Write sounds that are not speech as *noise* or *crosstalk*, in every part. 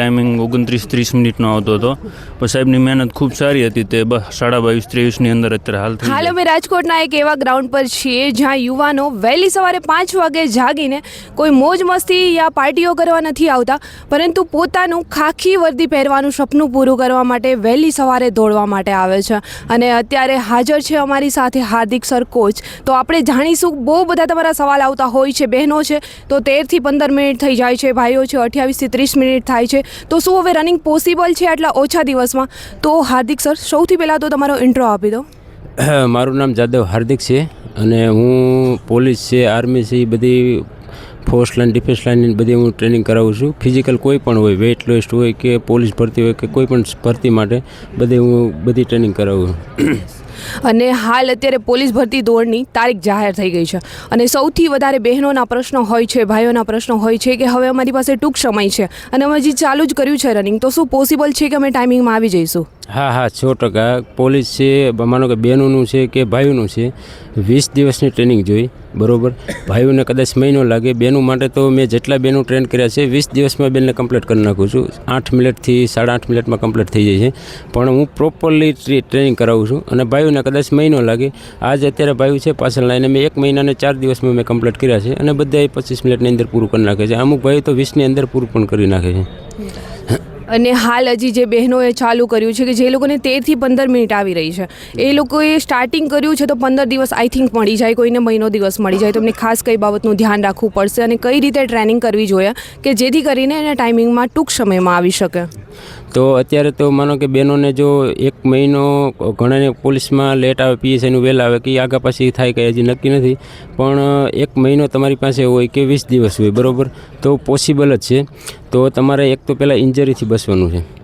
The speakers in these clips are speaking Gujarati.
ટાઈમિંગ ઓગણત્રીસ ત્રીસ મિનિટનો આવતો હતો. પણ સાહેબની મહેનત ખૂબ સારી હતી તે બસ સાડા બાવીસ ત્રેવીસની અંદર અત્યારે હાલ હાલ અમે રાજકોટના એક એવા ગ્રાઉન્ડ પર છીએ જ્યાં યુવાનો વહેલી સવારે પાંચ વાગે જાગીને કોઈ મોજ મસ્તી યા પાર્ટીઓ કરવા નથી આવતા પરંતુ પોતાનું ખાખી વર્દી પહેરવાનું સપનું પૂરું કરવા માટે વહેલી સવારે દોડવા માટે આવે છે. અને અત્યારે હાજર છે અમારી સાથે હાર્દિક સર કોચ. તો આપણે જાણીશું બહુ બધા તમારા સવાલ આવતા હોય છે બહેનો છે તો તેરથી પંદર મિનિટ થઈ જાય છે ભાઈઓ છે અઠ્યાવીસથી ત્રીસ મિનિટ થાય છે. તો શું હવે રનિંગ પોસિબલ છે આટલા ઓછા દિવસમાં? તો હાર્દિક સર સૌથી પહેલાં તો તમારો ઇન્ટ્રો આપી દો. મારું નામ જાદવ હાર્દિક છે અને હું પોલીસ છે આર્મી છે એ બધી ફોર્સ લાઇન ડિફેન્સ લાઇન બધી હું ટ્રેનિંગ કરાવું છું. ફિઝિકલ કોઈ પણ હોય વેઇટ લોસ્ટ હોય કે પોલીસ ભરતી હોય કે કોઈ પણ ભરતી માટે બધી હું બધી ટ્રેનિંગ કરાવું છું. અને હાલ અત્યારે પોલીસ ભરતી દોડની તારીખ જાહેર થઈ ગઈ છે. અને સૌથી વધારે બહેનોના પ્રશ્નો હોય છે, ભાઈઓના પ્રશ્નો હોય છે કે હવે અમારી પાસે ટૂંક સમય છે અને અમે હજી ચાલુ જ કર્યું છે રનિંગ તો શું પોસિબલ છે કે અમે ટાઈમિંગમાં આવી જઈશું? હા હા, સો ટકા. પોલીસ છે, માનો કે બહેનોનું છે કે ભાઈઓનું છે, વીસ દિવસની ટ્રેનિંગ જોઈ, બરોબર? ભાઈઓને કદાચ મહિનો લાગે. બહેનો માટે તો મેં જેટલા બહેનો ટ્રેન કર્યા છે, વીસ દિવસમાં બેનને કમ્પ્લીટ કરી નાખું છું. આઠ મિનિટથી, સાડા આઠ મિનિટમાં કમ્પ્લીટ થઈ જાય છે. પણ હું પ્રોપરલી ટ્રેનિંગ કરાવું છું અને ભાઈઓને કદાચ મહિનો લાગે. આજ અત્યારે ભાઈઓ છે પાછળ લાઈને મેં એક મહિનાને ચાર દિવસમાં મેં કમ્પ્લીટ કર્યા છે અને બધાએ પચીસ મિનિટની અંદર પૂરું કરી નાખે છે. અમુક ભાઈઓ તો વીસની અંદર પૂરું પણ કરી નાખે છે. અને હાલ હજી જે બહેનોએ ચાલુ કર્યું છે કે જે લોકોને તેરથી પંદર મિનિટ આવી રહી છે. એ લોકોએ સ્ટાર્ટિંગ કર્યું છે તો પંદર દિવસ આઈ થિંક મળી જાય, કોઈને મહિનો દિવસ મળી જાય. તો એમને ખાસ કઈ બાબતનું ધ્યાન રાખવું પડશે અને કઈ રીતે ટ્રેનિંગ કરવી જોઈએ કે જેથી કરીને એના ટાઈમિંગમાં ટૂંક સમયમાં આવી શકે. તો અત્યારે તો માનો કે બહેનોને જો એક મહિનો ઘણાને પોલીસમાં લેટ આવે પીએસઆઈનું વહેલા આવે, કે આગા પાછી થાય કે હજી નક્કી નથી. પણ એક મહિનો તમારી પાસે હોય કે વીસ દિવસ હોય, બરાબર? તો પોસિબલ જ છે. તો તમારે એક તો પહેલાં ઇન્જરીથી બચવાનું છે.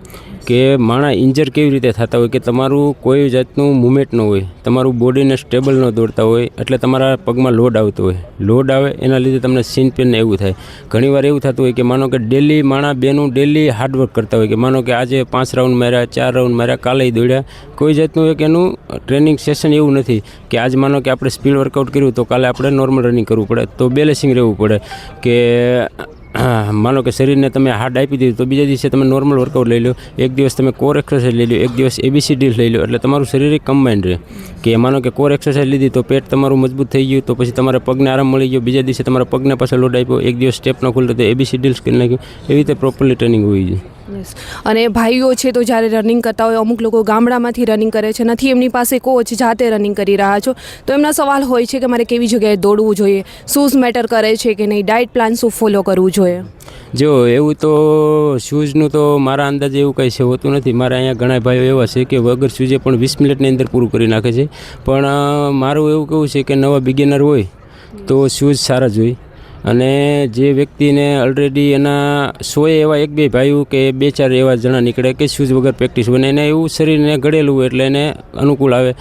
કે માણા ઇન્જર કેવી રીતે થતા હોય કે તમારું કોઈ જાતનું મુમેન્ટ ન હોય, તમારું બોડીને સ્ટેબલ ન દોડતા હોય, એટલે તમારા પગમાં લોડ આવતો હોય. લોડ આવે એના લીધે તમને સીન પેન એવું થાય. ઘણીવાર એવું થતું હોય કે માનો કે ડેલી માણા બેનું ડેલી હાર્ડવર્ક કરતા હોય કે માનો કે આજે પાંચ રાઉન્ડ માર્યા, ચાર રાઉન્ડ માર્યા, કાલે દોડ્યા. કોઈ જાતનું એક એનું ટ્રેનિંગ સેશન એવું નથી કે આજ માનો કે આપણે સ્પીડ વર્કઆઉટ કર્યું તો કાલે આપણે નોર્મલ રનિંગ કરવું પડે, તો બેલેન્સિંગ રહેવું પડે કે માનો કે શરીરને તમે હાર્ડ આપી દીધું, તો બીજા દિવસે તમે નોર્મલ વર્કઆઉટ લઈ લો. એક દિવસ તમે કોર એક્સરસાઇઝ લઈ લો, એક દિવસ એબીસીડી લઈ લો. એટલે તમારું શરીર કમ્બાઇન્ડ રહે. કે માનો કે કોર એક્સરસાઇઝ લીધી, તો પેટ તમારું મજબૂત થઈ ગયું, તો પછી તમારા પગને આરામ મળી ગયો, બીજા દિવસે તમારા પગને પાછળ લોડ આપ્યો, એક દિવસ સ્ટેપ ન ખુલ્લો તો એબીસીડી કરી નાખ્યું. એવી રીતે પ્રોપરલી ટ્રેનિંગ હોવી જોઈએ. અને ભાઈઓ છે તો જ્યારે રનિંગ કરતા હોય, અમુક લોકો ગામડામાંથી રનિંગ કરે છે. નથી એમની પાસે કોચ જાતે રનિંગ કરી રહ્યા છો. તો એમના સવાલ હોય છે કે મારે કેવી જગ્યાએ દોડવું જોઈએ? શૂઝ મેટર કરે છે કે નહીં? ડાયટ પ્લાન શું ફોલો કરવું જોઈએ? જો, એવું તો શૂઝનું તો મારા અંદાજે એવું કંઈ છે, હોતું નથી. મારા અહીંયા ઘણા ભાઈઓ એવા છે કે વગર શૂઝે પણ વીસ મિનિટની અંદર પૂરું કરી નાખે છે. પણ મારું એવું કેવું છે કે નવા બિગિનર હોય તો શૂઝ સારા જ હોય. અને જે વ્યક્તિને ઓલરેડી એના સોએ એવા એક બે ભાઈઓ કે બે ચાર એવા જણા નીકળે કે શૂઝ વગર પ્રેક્ટિસ હોય એને એવું શરીરને ઘડેલું એટલે એને અનુકૂળ આવે.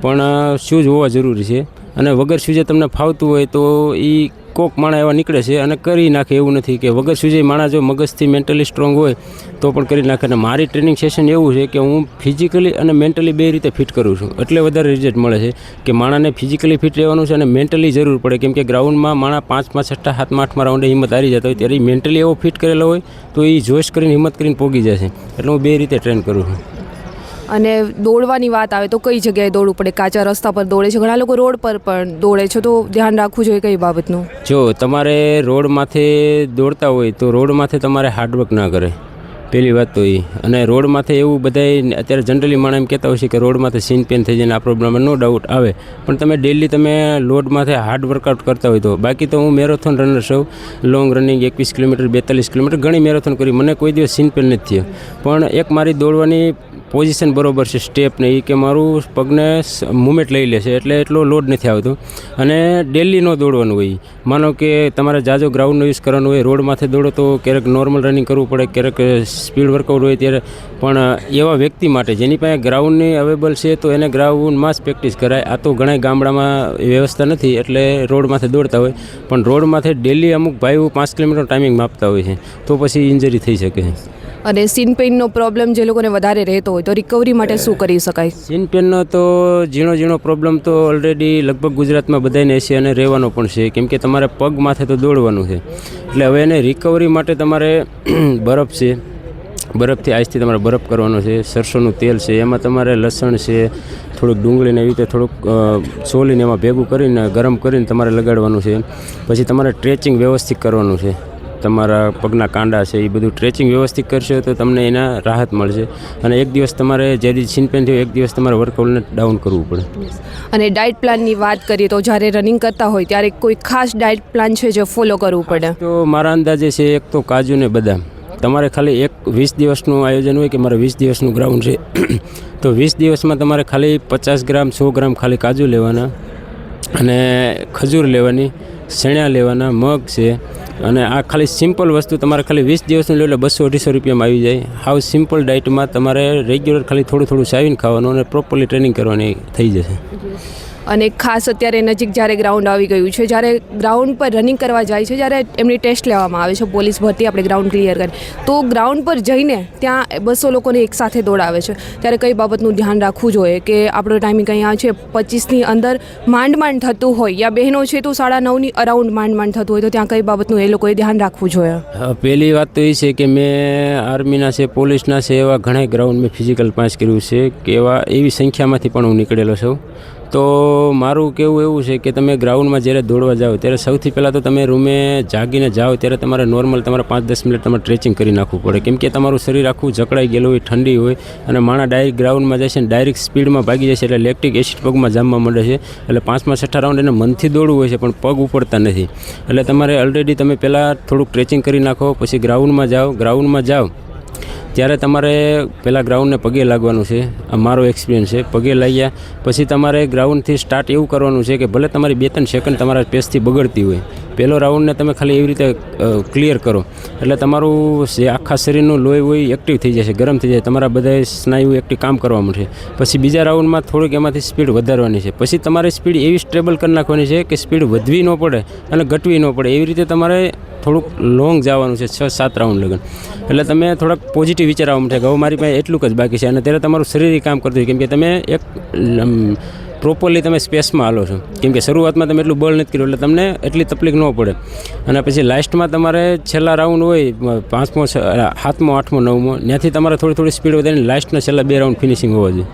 પણ શૂઝ હોવા જરૂરી છે. અને વગર શૂઝે તમને ફાવતું હોય તો એ કોક માણા એવા નીકળે છે અને કરી નાખે એવું નથી કે વગર સુધી માણા જો મગજથી મેન્ટલી સ્ટ્રોંગ હોય તો પણ કરી નાખે. અને મારી ટ્રેનિંગ સેશન એવું છે કે હું ફિઝિકલી અને મેન્ટલી બે રીતે ફિટ કરું છું. એટલે વધારે રિઝલ્ટ મળે છે કે માણાને ફિઝિકલી ફિટ રહેવાનું છે અને મેન્ટલી જરૂર પડે. કેમ કે ગ્રાઉન્ડમાં માણા પાંચમાં છઠ્ઠા હાથમાં આઠમાં રાઉન્ડે હિંમત હારી જતા હોય. ત્યારે મેન્ટલી એવો ફિટ કરેલો હોય તો એ જોશ કરીને હિંમત કરીને પોગી જશે એટલે હું બે રીતે ટ્રેન કરું છું. અને દોડવાની વાત આવે તો કઈ જગ્યાએ દોડવું પડે? કાચા રસ્તા પર દોડે છે? ઘણા લોકો રોડ પર પણ દોડે છે. તો ધ્યાન રાખવું જોઈએ કઈ બાબતનું? જો, તમારે રોડ માથે દોડતા હોય તો રોડ માથે તમારે હાર્ડવર્ક ના કરે. પહેલી વાત તો એ. અને રોડ માથે એવું બધાય અત્યારે જનરલી માણસ એમ કહેતા હોય છે કે રોડ માથે સીન પેન થઈ જાય આ પ્રોબ્લેમ નો ડાઉટ આવે. પણ તમે ડેલી તમે લોડ માથે હાર્ડ વર્કઆઉટ કરતા હોય તો. બાકી તો હું મેરેથોન રનર છું. લોંગ રનિંગ એકવીસ કિલોમીટર, બેતાલીસ કિલોમીટર ઘણી મેરેથોન કરી. મને કોઈ દિવસ સીન પેન નથી થયો. પણ એક મારી દોડવાની પોઝિશન બરોબર છે, સ્ટેપ ને એ કે મારું પગને મુમેન્ટ લઈ લે છે, એટલે એટલો લોડ નથી આવતો. અને ડેલી ન દોડવાનું હોય. માનો કે તમારે જાજો ગ્રાઉન્ડનો યુઝ કરવાનો હોય, રોડ માથે દોડો તો ક્યારેક નોર્મલ રનિંગ કરવું પડે, ક્યારેક સ્પીડ વર્કઆઉટ હોય ત્યારે. પણ એવા વ્યક્તિ માટે જેની પાસે ગ્રાઉન્ડની અવેલેબલ છે, તો એને ગ્રાઉન્ડમાં જ પ્રેક્ટિસ કરાય. આ તો ઘણા ગામડામાં વ્યવસ્થા નથી, એટલે રોડ માથે દોડતા હોય. પણ રોડ માથે ડેલી અમુક ભાઈઓ પાંચ કિલોમીટર ટાઈમિંગ માપતા હોય છે, તો પછી ઇન્જરી થઈ શકે છે. અને સીન પેઇનનો પ્રોબ્લેમ જે લોકોને વધારે રહેતો હોય તો રિકવરી માટે શું કરી શકાય? સીન પેનનો તો ઝીણો ઝીણો પ્રોબ્લેમ તો ઓલરેડી લગભગ ગુજરાતમાં બધાને છે અને રહેવાનો પણ છે. કેમ કે તમારે પગ માથે તો દોડવાનું છે. એટલે હવે એને રિકવરી માટે તમારે *clears throat* બરફ છે. બરફથી આજથી તમારે બરફ કરવાનો છે. સરસોનું તેલ છે. એમાં તમારે લસણ છે, થોડુંક ડુંગળીને એવી રીતે થોડુંક છોલીને એમાં ભેગું કરીને, ગરમ કરીને તમારે લગાડવાનું છે. પછી તમારે ટ્રેચિંગ વ્યવસ્થિત કરવાનું છે. તમારા પગના કાંડા છે એ બધું ટ્રેચિંગ વ્યવસ્થિત કરશો તો તમને એના રાહત મળશે. અને એક દિવસ તમારે જે છીનપેન થયું એક દિવસ તમારે વર્કઆઉટને ડાઉન કરવું પડે. અને ડાયટ પ્લાનની વાત કરીએ તો જ્યારે રનિંગ કરતા હોય ત્યારે કોઈ ખાસ ડાયટ પ્લાન છે જે ફોલો કરવું પડે? તો મારા અંદાજે છે એક તો કાજુ ને બદામ. તમારે ખાલી એક વીસ દિવસનું આયોજન હોય કે મારે વીસ દિવસનું ગ્રાઉન્ડ છે તો વીસ દિવસમાં તમારે ખાલી પચાસ ગ્રામ સો ગ્રામ ખાલી કાજુ લેવાના અને ખજૂર લેવાની શેણા લેવાના મગ છે અને આ ખાલી સિમ્પલ વસ્તુ, તમારે ખાલી વીસ દિવસનું લો એટલે બસો અઢીસો રૂપિયામાં આવી જાય. હાવ સિમ્પલ ડાયટમાં તમારે રેગ્યુલર ખાલી થોડું થોડું સાવીને ખાવાનું અને પ્રોપરલી ટ્રેનિંગ કરવાની થઈ જશે. અને ખાસ અત્યારે નજીક જ્યારે ગ્રાઉન્ડ આવી ગયું છે, જ્યારે ગ્રાઉન્ડ પર રનિંગ કરવા જાય છે, જ્યારે એમની ટેસ્ટ લેવામાં આવે છે, પોલીસ ભરતી આપણે ગ્રાઉન્ડ ક્લિયર કરી. તો ગ્રાઉન્ડ પર જઈને ત્યાં બસો લોકોને એકસાથે દોડાવે છે. ત્યારે કઈ બાબતનું ધ્યાન રાખવું જોઈએ કે આપણો ટાઈમિંગ અહીંયા છે, પચીસની અંદર માંડ માંડ થતું હોય યા બહેનો છે તો સાડા નવની અરાઉન્ડ માંડ માંડ થતું હોય તો ત્યાં કઈ બાબતનું એ લોકોએ ધ્યાન રાખવું જોઈએ? પહેલી વાત તો એ છે કે મેં આર્મીના છે, પોલીસના છે એવા ઘણા ગ્રાઉન્ડ મેં ફિઝિકલ પાસ કર્યું છે, કે એવા એવી સંખ્યામાંથી પણ હું નીકળેલો છું. તો મારું કેવું એવું છે કે તમે ગ્રાઉન્ડમાં જ્યારે દોડવા જાઓ, ત્યારે સૌથી પહેલાં તો તમે રૂમે જાગીને જાઓ, ત્યારે તમારે નોર્મલ તમારે પાંચ દસ મિનિટ તમારે સ્ટ્રેચિંગ કરી નાખવું પડે. કેમ કે તમારું શરીર આખું જકડાઈ ગયેલું હોય, ઠંડી હોય, અને માણા ડાયરેક્ટ ગ્રાઉન્ડમાં જાય છે ને ડાયરેક્ટ સ્પીડમાં ભાગી જાય છે એટલે લેક્ટિક એસિડ પગમાં જામવા માંડે છે. એટલે પાંચમાં, છઠ્ઠા રાઉન્ડ એને મનથી દોડવું હોય છે, પણ પગ ઉપડતા નથી. એટલે તમારે ઓલરેડી તમે પહેલાં થોડુંક ટ્રેચિંગ કરી નાખો, પછી ગ્રાઉન્ડમાં જાઓ ગ્રાઉન્ડમાં જાઓ ત્યારે તમારે પહેલાં ગ્રાઉન્ડને પગે લાગવાનું છે. આ મારો એક્સપિરિયન્સ છે. પગે લાગ્યા પછી તમારે ગ્રાઉન્ડથી સ્ટાર્ટ એવું કરવાનું છે કે ભલે તમારી બે ત્રણ સેકન્ડ તમારા પેસથી બગડતી હોય. પહેલો રાઉન્ડને તમે ખાલી એવી રીતે ક્લિયર કરો. એટલે તમારું જે આખા શરીરનું લોહી હોય એક્ટિવ થઈ જશે, ગરમ થઈ જાય તમારા બધા સ્નાયુ એક્ટિવ કામ કરવા મળશે પછી બીજા રાઉન્ડમાં થોડીક એમાંથી સ્પીડ વધારવાની છે. પછી તમારે સ્પીડ એવી સ્ટેબલ કરી નાખવાની છે કે સ્પીડ વધવી ન પડે અને ઘટવી ન પડે. એવી રીતે તમારે થોડુંક લોંગ જવાનું છે, છ, સાત રાઉન્ડ લગન. એટલે તમે થોડાક પોઝિટિવ વિચાર આવવા માટે કે હવે મારી પાસે એટલું જ બાકી છે અને ત્યારે તમારું શરીર કામ કરતું હોય. કેમ કે તમે એક પ્રોપરલી તમે સ્પેસમાં હાલો છો. કેમ કે શરૂઆતમાં તમે એટલું બળ નથી કર્યું, એટલે તમને એટલી તકલીફ ન પડે. અને પછી લાસ્ટમાં તમારે છેલ્લા રાઉન્ડ હોય પાંચમો સાતમો, આઠમો, નવમો, ત્યાંથી તમારે થોડી થોડી સ્પીડ વધારીને લાસ્ટના છેલ્લા બે રાઉન્ડ ફિનિશિંગ હોવા જોઈએ.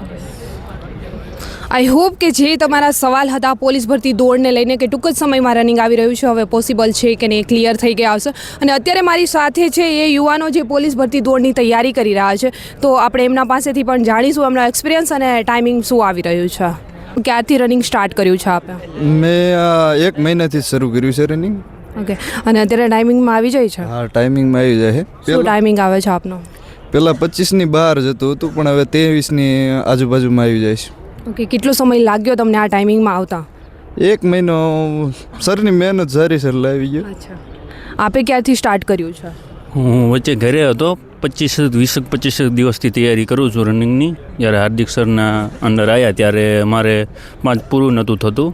આઈ હોપ કે જે તમારા સવાલ હતા પોલીસ ભરતી દોડને લઈને, કે ટૂંક જ સમયમાં રનિંગ આવી રહ્યું છે, હવે પોસિબલ છે કે નહીં ક્લિયર થઈ ગયા આવશે અને અત્યારે મારી સાથે છે એ યુવાનો જે પોલીસ ભરતી દોડની તૈયારી કરી રહ્યા છે. તો આપણે એમના પાસેથી પણ જાણીશું, એમનો એક્સપિરિયન્સ અને ટાઈમિંગ શું આવી રહ્યું છે. ક્યારથી રનિંગ સ્ટાર્ટ કર્યું છે આપે? મેં એક મહિનાથી જ શરૂ કર્યું છે રનિંગ ઓકે અને અત્યારે ટાઈમિંગમાં આવી જાય છે? હા ટાઈમિંગમાં આવી જાય છે. શું ટાઈમિંગ આવે છે આપનો? પહેલાં પચીસની બહાર જતું હતું પણ હવે ત્રેવીસની આજુબાજુમાં આવી જાય છે. ઓકે કેટલો સમય લાગ્યો તમને આ ટાઈમિંગમાં આવતા? એક મહિનો સરની મહેનત સારી સર લાવી ગયો. અચ્છા. આપે ક્યારથી સ્ટાર્ટ કર્યું છે? હું વચ્ચે ઘરે હતો. પચીસ વીસક પચીસ દિવસથી તૈયારી કરું છું રનિંગની જ્યારે હાર્દિક સરના અંડર આવ્યા ત્યારે મારે પાંચ પૂરું નહોતું થતું.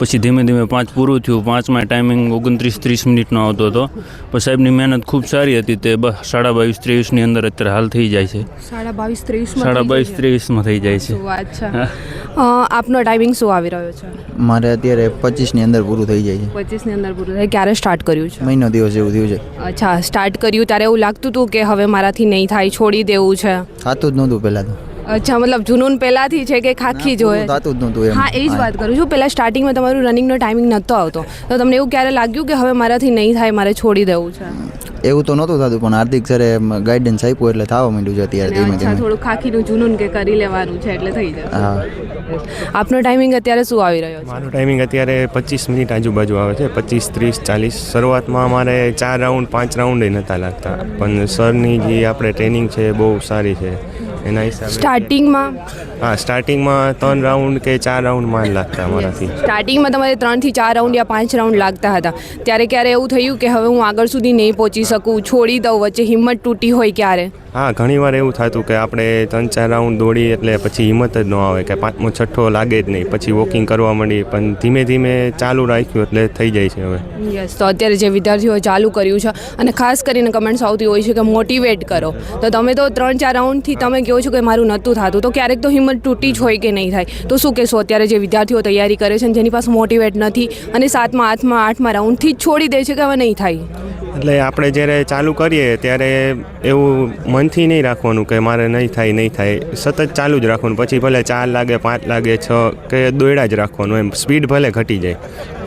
પછી ધીમે ધીમે પાંચ પૂરું થયું. પાંચમાં ટાઈમિંગ ઓગણત્રીસ ત્રીસ મિનિટનો આવતો હતો. પણ સાહેબની મહેનત ખૂબ સારી હતી તે બસ સાડા બાવીસ ત્રેવીસની અંદર અત્યારે હાલ થઈ જાય છે. સાડા બાવીસ ત્રેવીસ સાડા બાવીસ ત્રેવીસમાં થઈ જાય છે. અચ્છા આપનો ટાઈમિંગ શું આવી રહ્યો છે? મારે અત્યારે પચીસની અંદર પૂરું થઈ જાય છે. પચીસની અંદર પૂરું થાય. ક્યારે સ્ટાર્ટ કર્યું છે? મહિનો દિવસ એવું થયું છે. અચ્છા સ્ટાર્ટ કર્યું ત્યારે એવું લાગતું હતું કે હવે મારાથી નહીં થાય છોડી દેવું છે. થતું જ નહોતું પહેલાં તો. અચ્છા મતલબ જુનૂન પહેલાંથી છે કે ખાખી જ હોય? થતું જ નહોતું હા એ જ વાત કરું છું. પહેલાં સ્ટાર્ટિંગમાં તમારું રનિંગનો ટાઈમિંગ નહોતો આવતો. તો તમને એવું ક્યારે લાગ્યું કે હવે મારાથી નહીં થાય મારે છોડી દેવું છે? એવું તો નહોતું થતું પણ હાર્દિક સરે ગાઈડન્સ આપ્યું એટલે થવા માંડ્યું છે અત્યારે ધીમે ધીમે. થોડું ખાખીનું જુનૂન કે કરી લેવાનું છે એટલે થઈ જાય હા. આપનો ટાઈમિંગ અત્યારે શું આવી રહ્યો છે? મારો ટાઈમિંગ અત્યારે પચીસ મિનિટ આજુબાજુ આવે છે પચીસ ત્રીસ ચાલીસ. શરૂઆતમાં અમારે ચાર રાઉન્ડ પાંચ રાઉન્ડ નહોતા લાગતા. પણ સરની જે આપણે ટ્રેનિંગ છે બહુ સારી છે. એના હિસાબે. સ્ટાર્ટિંગમાં? હા સ્ટાર્ટિંગમાં ત્રણ રાઉન્ડ કે ચાર રાઉન્ડ માન લાગતા અમારાથી. સ્ટાર્ટિંગમાં તમારે ત્રણથી ચાર રાઉન્ડ યા પાંચ રાઉન્ડ લાગતા હતા. ત્યારે ક્યારે એવું થયું કે હવે હું આગળ સુધી નહીં પહોંચી શકું છોડી દઉં વચ્ચે હિંમત તૂટી હોય ક્યારે? હા ઘણીવાર એવું થતું કે આપણે ત્રણ ચાર રાઉન્ડ દોડી એટલે પછી હિંમત જ ન આવે કે પાંચમો છઠ્ઠો લાગે જ નહીં. પછી વોકિંગ કરવા માંડી પણ ધીમે ધીમે ચાલુ રાખ્યું એટલે થઈ જાય છે હવે. યસ તો અત્યારે જે વિદ્યાર્થીઓએ ચાલુ કર્યું છે અને ખાસ કરીને કમેન્ટ્સ આવતી હોય છે કે મોટિવેટ કરો. તો તમે તો ત્રણ ચાર રાઉન્ડથી તમે કહો છો કે મારું નહોતું થતું તો ક્યારેક તો હિંમત તૂટી જ હોય કે નહીં થાય? તો શું કહેશો? અત્યારે જે વિદ્યાર્થીઓ તૈયારી કરે છે જેની પાસે મોટિવેટ નથી અને સાતમા આઠમા આઠમા રાઉન્ડથી જ છોડી દે છે કે હવે નહીં થાય? એટલે આપણે જ્યારે ચાલુ કરીએ ત્યારે એવું મનથી નહીં રાખવાનું કે મારે નહીં થાય નહીં થાય. સતત ચાલુ જ રાખવાનું. પછી ભલે ચાર લાગે પાંચ લાગે છ કે દોડ્યા જ રાખવાનું એમ. સ્પીડ ભલે ઘટી જાય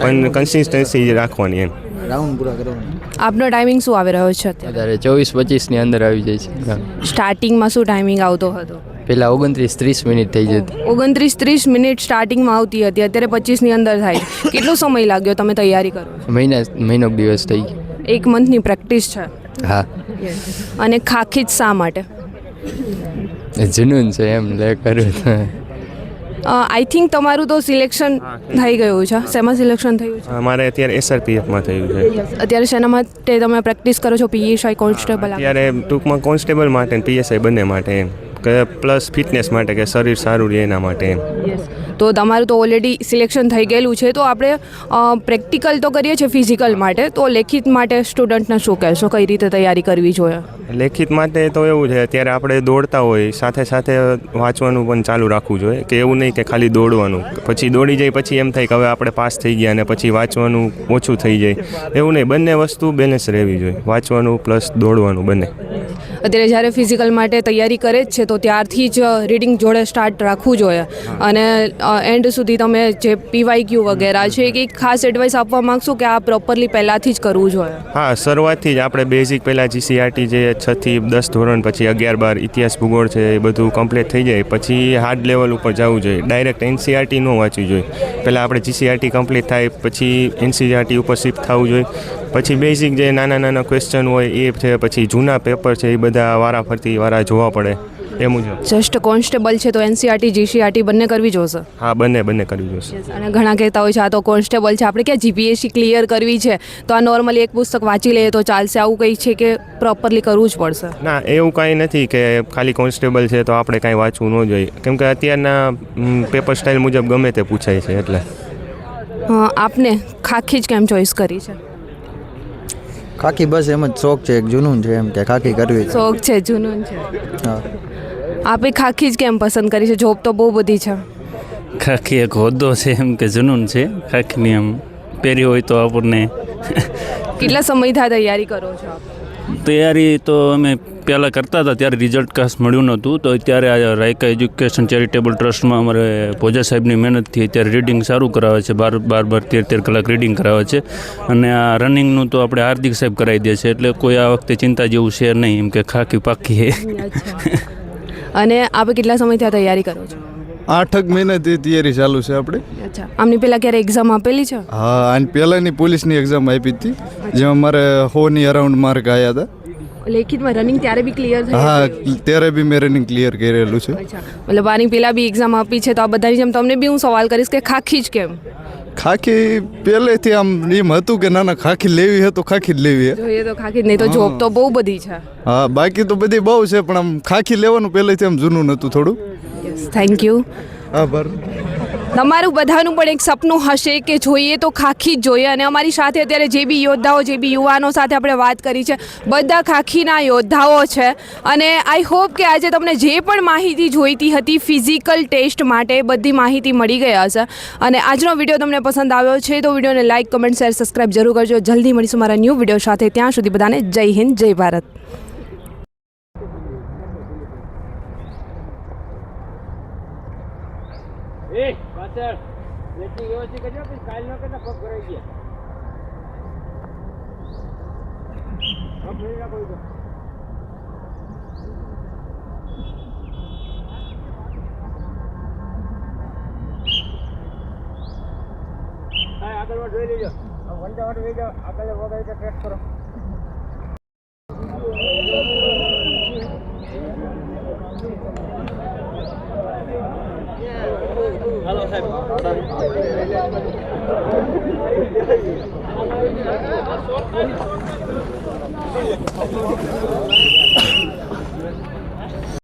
પણ કન્સિસ્ટન્સી રાખવાની એમ. રાઉન્ડ પૂરા કરવાના. આપનો ટાઈમિંગ શું આવી રહ્યો છે અત્યારે? અત્યારે ચોવીસ પચીસની અંદર આવી જાય છે. સ્ટાર્ટિંગમાં શું ટાઈમિંગ આવતો હતો? પહેલાં ઓગણત્રીસ ત્રીસ મિનિટ થઈ જતી. ઓગણત્રીસ ત્રીસ મિનિટ સ્ટાર્ટિંગમાં આવતી હતી. અત્યારે પચીસની અંદર થાય. કેટલો સમય લાગ્યો તમે તૈયારી કરો મહિના મહિનો દિવસ થઈ ગયો. એક મંથની પ્રેક્ટિસ છે. હા. અને ખાખી જ શા માટે? જુનૂન છે એમ લે કર્યું તો. આઈ થિંક તમારું તો સિલેક્શન થઈ ગયું છે. શેમાં સિલેક્શન થયું છે? અમારે અત્યારે એસઆરપીએફમાં થયું છે. અત્યારે શેના માટે તમે પ્રેક્ટિસ કરો છો? પીએસઆઈ કોન્સ્ટેબલ અત્યારે ટૂંકમાં કોન્સ્ટેબલ માટે પીએસઆઈ બંને માટે એમ. કે પ્લસ ફિટનેસ માટે કે શરીર સારું રહે એના માટે એમ. તો તમારું તો ઓલરેડી સિલેક્શન થઈ ગયેલું છે. તો આપણે પ્રેક્ટિકલ તો કરીએ છીએ ફિઝિકલ માટે. તો લેખિત માટે સ્ટુડન્ટને શું કહેશો? કઈ રીતે તૈયારી કરવી જોઈએ? લેખિત માટે તો એવું છે, અત્યારે આપણે દોડતા હોય, સાથે સાથે વાંચવાનું પણ ચાલુ રાખવું જોઈએ. કે એવું નહીં કે ખાલી દોડવાનું. પછી દોડી જાય, પછી એમ થાય કે હવે આપણે પાસ થઈ ગયા અને પછી વાંચવાનું ઓછું થઈ જાય. એવું નહીં, બંને વસ્તુ બેલેન્સ રહેવી જોઈએ. વાંચવાનું પ્લસ દોડવાનું બંને. અત્યારે જ્યારે ફિઝિકલ માટે તૈયારી કરે જ છે તો ત્યારથી જ રીડિંગ જોડે સ્ટાર્ટ રાખવું જોઈએ. અને એન્ડ સુધી તમે જે પીવાય ક્યુ વગેરે છે કે ખાસ એડવાઇસ આપવા માગશો કે આ પ્રોપરલી પહેલાંથી જ કરવું જોઈએ? હા શરૂઆતથી જ આપણે બેઝિક પહેલાં જીસીઆરટી જે છથી દસ ધોરણ પછી અગિયાર બાર ઇતિહાસ ભૂગોળ છે એ બધું કમ્પ્લીટ થઈ જાય. પછી હાર્ડ લેવલ ઉપર જવું જોઈએ. ડાયરેક્ટ એનસીઆરટી ન વાંચવી જોઈએ. પહેલાં આપણે જીસીઆરટી કમ્પ્લીટ થાય પછી એનસીઆરટી ઉપર શિફ્ટ થવું જોઈએ. પછી બેઝિક જે નાના નાના ક્વેશ્ચન હોય એ છે પછી જૂના પેપર છે એ બધા વારા ફરતી વારા જોવા પડે એ મુજબ. જસ્ટ કોન્સ્ટેબલ છે તો એનસીઆરટી જીસીઆરટી બંને કરવી જોશે? હા બંને બંને કરવી જોશે. અને ઘણા કહેતા હોય છે આ તો કોન્સ્ટેબલ છે. આપણે ક્યાં જીપીએસસી ક્લિયર કરવી છે? તો આ નોર્મલી એક પુસ્તક વાંચી લઈએ તો ચાલશે? આવું કંઈ છે કે પ્રોપરલી કરવું જ પડશે? ના એવું કાંઈ નથી કે ખાલી કોન્સ્ટેબલ છે તો આપણે કાંઈ વાંચવું ન જોઈએ. કેમ કે અત્યારના પેપર સ્ટાઇલ મુજબ ગમે તે પૂછાય છે એટલે. આપને ખાખી જ કેમ ચોઈસ કરી છે? ખાખી બસ એમ જ શોખ છે એક જુનૂન છે એમ કે ખાખી કરવી છે. શોખ છે જુનૂન છે. હા. આપે ખાખી જ કેમ પસંદ કરી છે? જોબ તો બહુ બધી છે. ખાખી એક હોદ્દો છે એમ કે જુનૂન છે. ખાખીની એમ પહેરી હોય તો આપણને કેટલા સમય થાય તૈયારી કરો છો તૈયારી તો અમે પહેલાં કરતા હતા ત્યારે રિઝલ્ટ ખાસ મળ્યું નહોતું. તો અત્યારે આ રાયકા એજ્યુકેશન ચેરિટેબલ ટ્રસ્ટમાં અમારે પોજા સાહેબની મહેનતથી અત્યારે રીડિંગ સારું કરાવે છે. બાર બાર બાર તેર તેર કલાક રીડિંગ કરાવે છે. અને આ રનિંગનું તો આપણે હાર્દિક સાહેબ કરાવી દે છે. એટલે કોઈ આ વખતે ચિંતા જેવું છે નહીં એમ કે ખાખી પાકી છે અને આપણે કેટલા સમયથી આ તૈયારી કરો છો? આઠક મહિનાથી તૈયારી ચાલુ છે આપણે અચ્છા. આમની પહેલાં ક્યારે એક્ઝામ આપેલી છે? હા અને પહેલાંની પોલીસની એક્ઝામ આપી હતી જેમાં મારે હોની અરાઉન્ડ માર્ક આવ્યા હતા. લેખિતમાં રનિંગ ત્યારે બી ક્લિયર થઈ હા ત્યારે બી મેં રનિંગ ક્લિયર કરેલું છે. મતલબ આની પહેલાં બી એક્ઝામ આપી છે તો આ બધાની જેમ તમને બી હું સવાલ કરીશ કે ખાખી જ કેમ? ખાખી પહેલેથી આમ એમ હતું કે ના ના ખાખી લેવી છે તો ખાખી જ લેવી છે જોઈએ તો ખાખી નહીં તો જોબ તો બહુ બધી છે. હા બાકી તો બધી બહુ છે પણ આમ ખાખી લેવાનું પહેલેથી આમ જૂનું નહોતું થોડું. થેન્ક યુ આભાર. તમારું બધાનું પણ એક સપનું હશે કે જોઈએ તો ખાખી જ જોઈએ. અને અમારી સાથે અત્યારે જે બી યોદ્ધાઓ, જે બી યુવાનો સાથે આપણે વાત કરી છે, બધા ખાખીના યોદ્ધાઓ છે. અને આઈ હોપ કે આજે તમને જે પણ માહિતી જોઈતી હતી ફિઝિકલ ટેસ્ટ માટે બધી માહિતી મળી ગઈ હશે. અને આજનો વીડિયો તમને પસંદ આવ્યો છે, તો વિડીયોને લાઇક કમેન્ટ શેર સબસ્ક્રાઈબ જરૂર કરજો. જલ્દી મળીશું મારા ન્યૂ વીડિયો સાથે. ત્યાં સુધી બધાને જય હિન્દ, જય ભારત. Hey! ચડ એટલી વ્યવસ્થિત પછી કાલ નો કરતા પગ ભરાઈ ગયા. પગ ભરી નાખો આગળ જોઈ લેજો. વંડા વંડ આગળ વગાડી ટ્રેક કરો. Thank you.